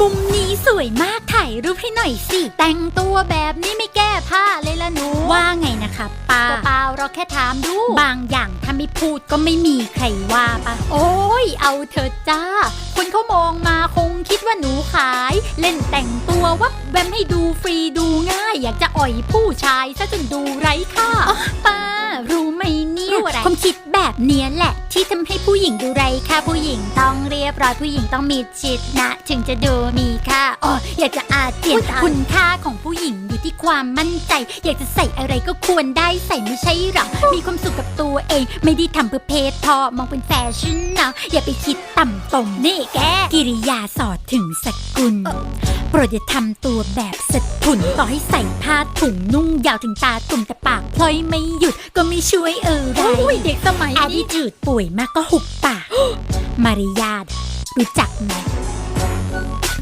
มุมนี้สวยมากถ่ายรูปให้หน่อยสิ แต่งตัวแบบนี้ไม่แก้ผ้าเลยละหนู ว่าไงนะคะป้าเปล่าเราแค่ถามดู บางอย่างถ้าไม่พูดก็ไม่มีใครว่าปะโอ้ยเอาเถอะจ้า คนเขามองมาคงคิดว่าหนูขาย เล่นแต่งตัววับแวมให้ดูฟรีดูง่าย อยากจะอ่อยผู้ชายซะจนดูไร้ค่าป้ารู้ ความคิดแบบเนี้ยแหละ ที่ทำให้ผู้หญิงดูไร้ค่าผู้หญิงต้องเรียบร้อยผู้หญิงต้องมีชิดนะ ถึงจะดูมีค่าอ๋ออยากจะอาเจียนตายคุณค่าของผู้หญิงอยู่ที่ความมั่นใจ อยากจะใส่อะไรก็ควรได้ใส่ไม่ใช่หรอมีความสุขกับตัวเอง ไม่ได้ทำเพื่อเพศพอมองเป็นแฟชั่นนะอย่าไปคิดต่ำตมนี่แกกิริยาสอดถึงสกุล ปรดอย่าทำตัวแบบสะทุนต่อให้ใส่ผ้าถุงนุ่งยาวถึงตาตุ่มแต่ปากพลอยไม่หยุดก็ไม่ช่วยเออไรโอ้ยเด็กสมัยอาดินี้จืดป่วยมากก็หุบปาก มารยาทรู้จักไหม